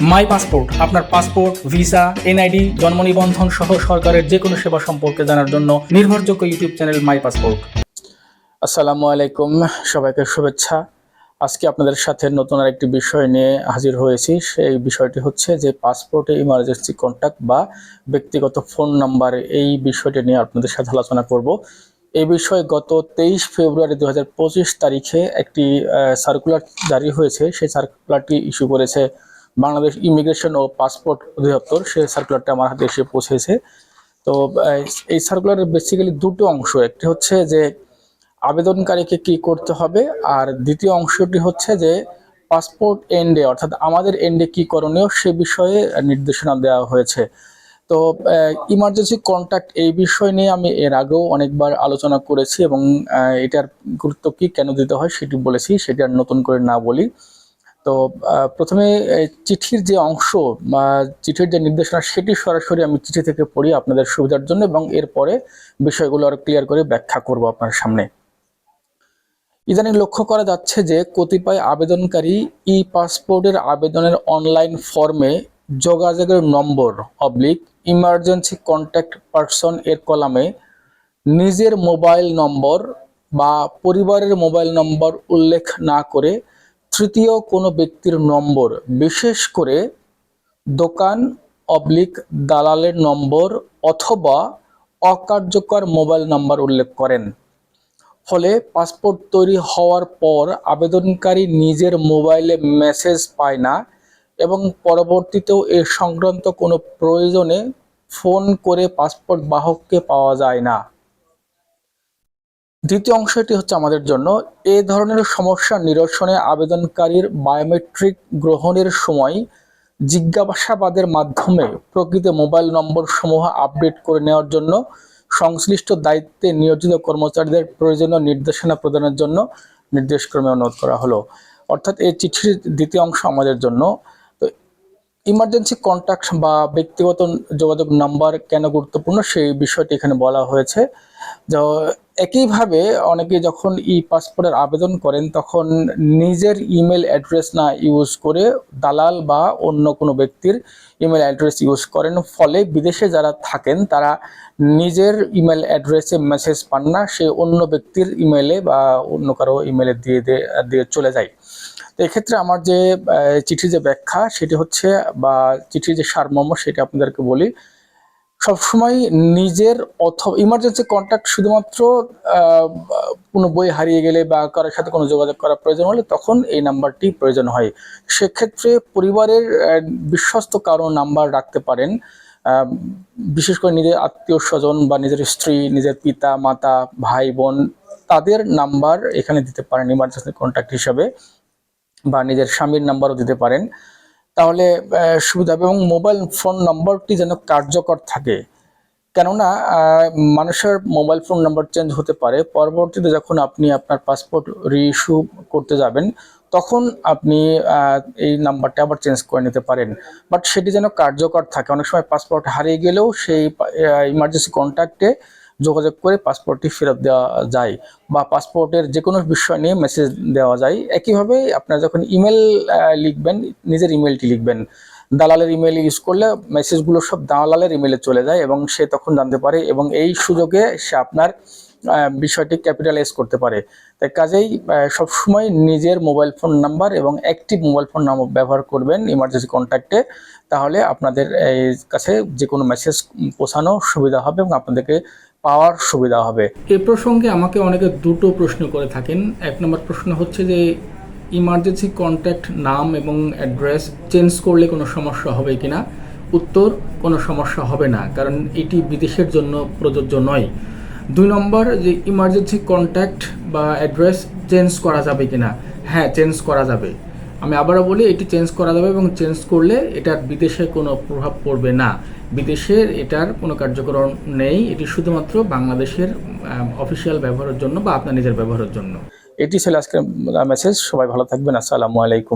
মাই passport, আপনার passport, visa, NID, জন্ম নিবন্ধন সহ সরকারের যে কোনো সেবা সম্পর্কে জানার জন্য নির্ভরযোগ্য ইউটিউব চ্যানেল মাই পাসপোর্ট। আসসালামু আলাইকুম, সবাইকে শুভেচ্ছা। আজকে আপনাদের সাথে নতুন আরেকটি বিষয় নিয়ে হাজির হয়েছি। সেই বিষয়টি হচ্ছে যে পাসপোর্টে ইমার্জেন্সি কন্ট্যাক্ট বা ব্যক্তিগত ফোন নাম্বার এই বিষয়টি নিয়ে আপনাদের সাথে আলোচনা করব। এই বিষয়ে গত তেইশ ফেব্রুয়ারি দু হাজার পঁচিশ তারিখে একটি সার্কুলার জারি হয়েছে। সেই সার্কুলারটি ইস্যু করেছে বাংলাদেশ ইমিগ্রেশন ও পাসপোর্ট অধিদপ্তর, সেই সার্কুলারটা আমার হাতে এসে পৌঁছেছে। তো এই সার্কুলারের বেসিক্যালি দুটো অংশ। একটি হচ্ছে যে আবেদনকারীকে কি করতে হবে, আর দ্বিতীয় অংশটি হচ্ছে যে পাসপোর্ট এন্ডে অর্থাৎ আমাদের এন্ডে কি করণীয় সে বিষয়ে নির্দেশনা দেওয়া হয়েছে। তো ইমার্জেন্সি কন্ট্যাক্ট এই বিষয় নিয়ে আমি এর আগেও অনেকবার আলোচনা করেছি এবং এটার গুরুত্ব কি কেন দিতে হয় সেটি বলেছি, সেটি আর নতুন করে না বলি। তো প্রথমে চিঠির যে অংশ বা চিঠির যে নির্দেশনা, সেটি সরাসরি আমি চিঠি থেকে পড়ি আপনাদের সুবিধার জন্য এবং এরপরে বিষয়গুলো আরও ক্লিয়ার করে ব্যাখ্যা করব আপনার সামনে। ইদানিং লক্ষ্য করা যাচ্ছে যে, কতিপয় আবেদনকারী ই পাসপোর্টের আবেদনের অনলাইন ফর্মে যোগাযোগের নম্বর অবলিক ইমার্জেন্সি কন্ট্যাক্ট পারসন এর কলামে নিজের মোবাইল নম্বর বা পরিবারের মোবাইল নম্বর উল্লেখ না করে তৃতীয় কোনো ব্যক্তির নম্বর, বিশেষ করে দোকান অবলিক দালালের নম্বর অথবা অকার্যকর মোবাইল নাম্বার উল্লেখ করেন। ফলে পাসপোর্ট তৈরি হওয়ার পর আবেদনকারী নিজের মোবাইলে মেসেজ পায় না এবং পরবর্তীতেও এ সংক্রান্ত কোনো প্রয়োজনে ফোন করে পাসপোর্ট বাহককে পাওয়া যায় না। দ্বিতীয় অংশটি হচ্ছে আমাদের জন্য। এ ধরনের সমস্যা নিরসনে আবেদনকারীর বায়োমেট্রিক গ্রহণের সময় জিজ্ঞাসাবাদের মাধ্যমে প্রকৃত মোবাইল নম্বর সমূহ আপডেট করে নেওয়ার জন্য, সংশ্লিষ্ট দায়িত্বে নিয়োজিত কর্মচারীদের প্রয়োজনীয় নির্দেশনা প্রদানের জন্য নির্দেশক্রমে অনুরোধ করা হলো। অর্থাৎ এই চিঠির দ্বিতীয় অংশ আমাদের জন্য। ইমার্জেন্সি কন্ট্যাক্ট বা ব্যক্তিগত যোগাযোগ নাম্বার কেন গুরুত্বপূর্ণ সেই বিষয়টি এখানে বলা হয়েছে। তো একইভাবে অনেকে যখন ই পাসপোর্টের আবেদন করেন, তখন নিজের ইমেল অ্যাড্রেস না ইউজ করে দালাল বা অন্য কোনো ব্যক্তির ইমেল অ্যাড্রেস ইউজ করেন। ফলে বিদেশে যারা থাকেন, তারা নিজের ইমেল অ্যাড্রেসে মেসেজ পান না, সে অন্য ব্যক্তির ইমেলে বা অন্য কারও ইমেলে দিয়ে দিয়ে চলে যায়। তো এক্ষেত্রে আমার যে চিঠির যে ব্যাখ্যা, সেটি হচ্ছে, বা চিঠির যে সারমর্ম, সেটা আপনাদেরকে বলি। সবসময় নিজের অথবা ইমার্জেন্সি কন্ট্যাক্ট শুধুমাত্র কোনো বই হারিয়ে গেলে বা কারোর সাথে কোনো যোগাযোগ করার প্রয়োজন হলে তখন এই নাম্বারটি প্রয়োজন হয়। সেক্ষেত্রে পরিবারের বিশ্বস্ত কারও নাম্বার রাখতে পারেন। বিশেষ করে নিজের আত্মীয় স্বজন বা নিজের স্ত্রী, নিজের পিতা, মাতা, ভাই, বোন, তাদের নাম্বার এখানে দিতে পারেন ইমার্জেন্সি কন্ট্যাক্ট হিসাবে। বা নিজের স্বামীর নাম্বারও দিতে পারেন। তাহলে সুবিধা হবে। এবং মোবাইল ফোন নম্বরটি যেন কার্যকর থাকে। কেননা মানুষের মোবাইল ফোন নাম্বার চেঞ্জ হতে পারে। পরবর্তীতে যখন আপনি আপনার পাসপোর্ট রিইস্যু করতে যাবেন, তখন আপনি এই নাম্বারটা আবার চেঞ্জ করে নিতে পারেন। বাট সেটি যেন কার্যকর থাকে। অনেক সময় পাসপোর্ট হারিয়ে গেলেও সেই ইমার্জেন্সি কন্ট্যাক্টে যোগাযোগ করে পাসপোর্টটি ফেরত দেওয়া যায় বা পাসপোর্টের যে কোনো বিষয় নিয়ে মেসেজ দেওয়া যায়। একইভাবে আপনারা যখন ইমেল লিখবেন, নিজের ইমেলটি লিখবেন, দালালের ইমেল ইউজ করলে মেসেজগুলো সব দালালের ইমেলে চলে যায় এবং সে তখন জানতে পারে এবং এই সুযোগে সে আপনার বিষয়টি ক্যাপিটালাইজ করতে পারে। তাই কাজেই সবসময় নিজের মোবাইল ফোন নাম্বার এবং অ্যাক্টিভ মোবাইল ফোন নাম্বার ব্যবহার করবেন ইমার্জেন্সি কন্ট্যাক্টে তাহলে আপনাদের কাছে যে কোনো মেসেজ পৌঁছানো সুবিধা হবে এবং আপনাদেরকে পাওয়ার সুবিধা হবে। এ প্রসঙ্গে আমাকে অনেকে দুটো প্রশ্ন করে থাকেন। এক নম্বর প্রশ্ন হচ্ছে যে ইমার্জেন্সি কন্ট্যাক্ট নাম এবং অ্যাড্রেস চেঞ্জ করলে কোনো সমস্যা হবে কি না উত্তর, কোনো সমস্যা হবে না, কারণ এটি বিদেশের জন্য প্রযোজ্য নয়। দুই নম্বর যে ইমার্জেন্সি কন্ট্যাক্ট বা অ্যাড্রেস চেঞ্জ করা যাবে কি না হ্যাঁ চেঞ্জ করা যাবে। আমি আবারও বলি, এটি চেঞ্জ করা যাবে এবং চেঞ্জ করলে এটার বিদেশে কোনো প্রভাব পড়বে না। বিদেশের এটার কোনো কার্যকরণ নেই। এটি শুধুমাত্র বাংলাদেশের অফিসিয়াল ব্যবহারের জন্য বা আপনার নিজের ব্যবহারের জন্য। এটি ছিল আজকের মেসেজ সবাই ভালো থাকবেন। আসসালামু আলাইকুম।